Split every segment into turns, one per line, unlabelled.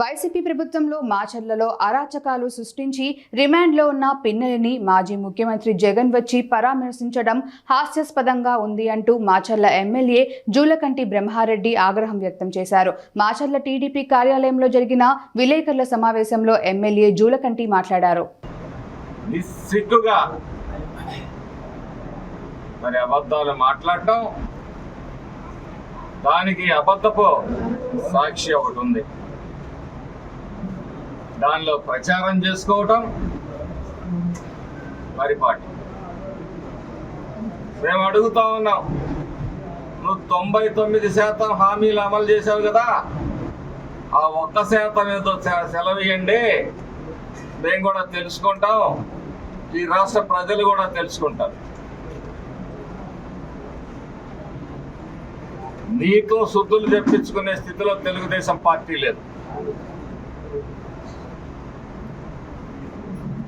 YCP ప్రభుత్వంలో మాచర్లలో అరాచకాలు సృష్టించి రిమాండ్లో ఉన్న పిన్నెలని మాజీ ముఖ్యమంత్రి జగన్ వచ్చి పరామర్శించడం హాస్యాస్పదంగా ఉంది అంటూ మాచర్ల ఎమ్మెల్యే జూలకంటి బ్రహ్మారెడ్డి ఆగ్రహం వ్యక్తం చేశారు. మాచర్ల టీడీపీ కార్యాలయంలో జరిగిన విలేకరుల సమావేశంలో ఎమ్మెల్యే జూలకంటి మాట్లాడారు.
మరి అబద్ధాలు మాట్లాడటం దానికి అబద్ధపు సాక్షి ఒకటి ఉంది. దానిలో ప్రచారం చేసుకోవటం పరిపాటి. మేము అడుగుతా ఉన్నాం నువ్వు తొంభై తొమ్మిది శాతం హామీలు అమలు చేసావు కదా ఆ ఒక్క శాతం ఏదో సె- సెలవు ఇవ్వండి మేము కూడా తెలుసుకుంటాం ఈ రాష్ట్ర ప్రజలు కూడా తెలుసుకుంటారు. నీతో శుద్ధులు తెప్పించుకునే స్థితిలో తెలుగుదేశం పార్టీ లేదు.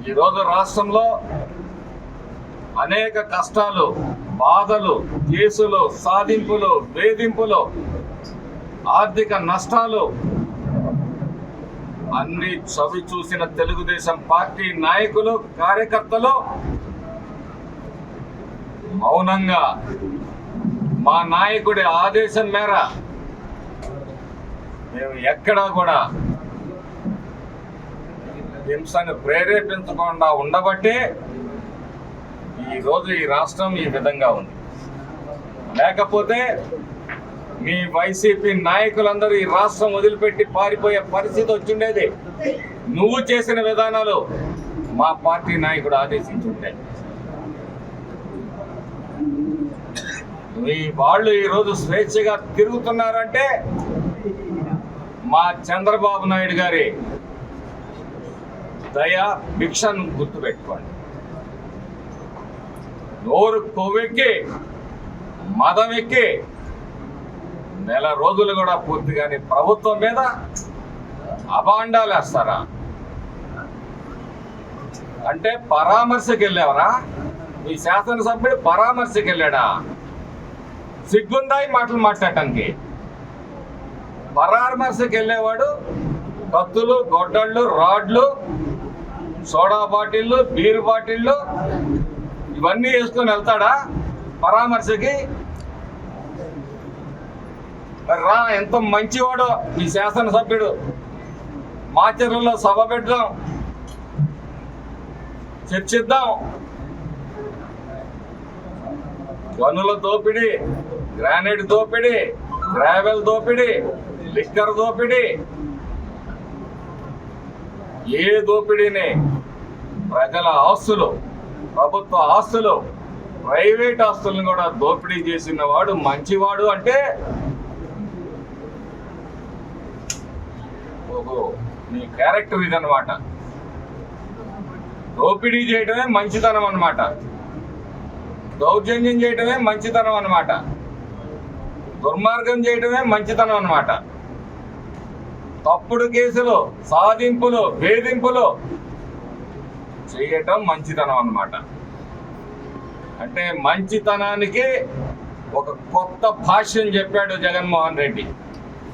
ఈరోజు రాష్ట్రంలో అనేక కష్టాలు బాధలు కేసులు సాధింపులు వేధింపులు ఆర్థిక నష్టాలు అన్ని చవి చూసిన తెలుగుదేశం పార్టీ నాయకులు కార్యకర్తలు మౌనంగా మా నాయకుడి ఆదేశం మేర మేము ఎక్కడా కూడా హింసను ప్రేరేపించకుండా ఉండబట్టే ఈరోజు ఈ రాష్ట్రం ఈ విధంగా ఉంది. లేకపోతే మీ వైసీపీ నాయకులందరూ ఈ రాష్ట్రం వదిలిపెట్టి పారిపోయే పరిస్థితి వచ్చిండేది. నువ్వు చేసిన విధానాలు మా పార్టీ నాయకుడు ఆదేశించుంటే. మీ వాళ్ళు ఈరోజు స్వేచ్ఛగా తిరుగుతున్నారంటే మా చంద్రబాబు నాయుడు గారి దయ భిక్షను గుర్తుపెట్టుకోండి. నోరు కొవ్వెక్కి మదం ఎక్కి నెల రోజులు కూడా పూర్తిగాని ప్రభుత్వం మీద అభాండాలు వేస్తారా? అంటే పరామర్శకి వెళ్ళావరా మీ శాసనసభ్యుడు పరామర్శకి వెళ్ళాడా సిగ్గుందా ఈ మాటలు మాట్లాడటానికి? పరామర్శకి వెళ్ళేవాడు కత్తులు గొడ్డళ్ళు రాడ్లు సోడా బాటిళ్ళు బీర్ బాటిళ్ళు ఇవన్నీ వేసుకొని వెళ్తాడా? పరామర్శకి? రా ఎంత మంచివాడు ఈ శాసనసభ్యుడు. మాచర్లలో సభ పెడదాం. చర్చిద్దాం. గనుల దోపిడీ గ్రానైట్ దోపిడీ గ్రావెల్ దోపిడీ లిక్కర్ దోపిడీ. ఏ దోపిడీని? ప్రజల ఆస్తులు ప్రభుత్వ ఆస్తులు ప్రైవేట్ ఆస్తులను కూడా దోపిడీ చేసిన వాడు మంచివాడు అంటే నీ క్యారెక్టర్ ఇదనమాట దోపిడీ చేయటమే మంచితనం అనమాట దౌర్జన్యం చేయటమే మంచితనం అనమాట దుర్మార్గం చేయటమే మంచితనం అనమాట తప్పుడు కేసులు సాధింపులు వేధింపులు చేయటం మంచితనం అన్నమాట. అంటే మంచితనానికి ఒక కొత్త భాష్యం చెప్పాడు జగన్మోహన్ రెడ్డి.